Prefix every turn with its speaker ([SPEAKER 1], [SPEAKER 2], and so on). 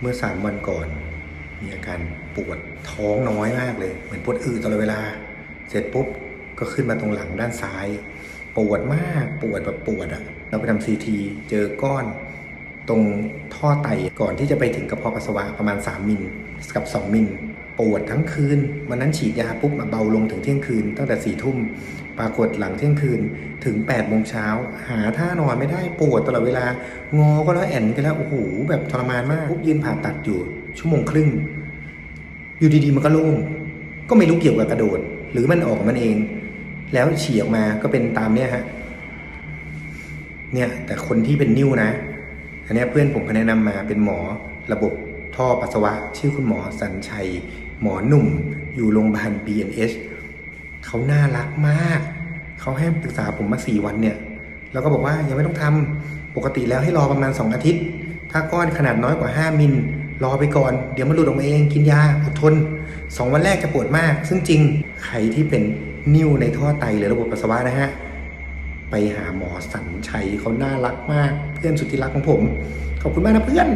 [SPEAKER 1] เมื่อสามวันก่อน มีอาการปวดท้องน้อยมากเลย เหมือนปวดอืดตลอดเวลา เสร็จปุ๊บก็ขึ้นมาตรงหลังด้านซ้าย ปวดมากปวดแบบปวดอะเราไปทำซีทีเจอก้อนตรงท่อไตก่อนที่จะไปถึงกระเพาะปัสสาวะประมาณ 3 มิลกับ 2 มิล ปวดทั้งคืนวันนั้นฉีดยาปุ๊บมาเบาลงถึงเที่ยงคืน ตั้งแต่สี่ทุ่มปรากฏหลังเที่ยงคืนถึง8ปดโมงเช้าหาท่านอนไม่ได้ปวดตลอดเวลางอก็แล้วแอนกันแล้วโอ้โหแบบทรมานมากปุ๊บยืนผ่าตัดอยู่ ชั่วโมงครึ่ง อยู่ดีๆมันก็โล่งก็ไม่รู้เกี่ยวกับกระโดด หรือมันออกมันเอง แล้วฉี่ออกมาก็เป็นตามเนี้ยฮะเนี่ยแต่คนที่เป็นนิ้วนะ อันนี้เพื่อนผมเขาแนะนำมาเป็นหมอระบบท่อปัสสาวะ ชื่อคุณหมอสัญชัย หมอหนุ่มอยู่โรงพยาบาล BNH เขาน่ารักมาก เขาให้ปรึกษาผมมาสี่วันเนี่ย แล้วก็บอกว่ายังไม่ต้องทำปกติแล้วให้รอประมาณ 2 อาทิตย์ ถ้าก้อนขนาดน้อยกว่า 5 มิล รอไปก่อน เดี๋ยวมันหลุดออกมาเอง กินยา อดทน 2 วันแรกจะปวดมาก ซึ่งจริง ใครที่เป็นนิ่วในท่อไตหรือระบบปัสสาวะนะฮะ ไปหาหมอสัญชัยเขาน่ารักมาก เพื่อนสุดที่รักของผม ขอบคุณมากนะเพื่อน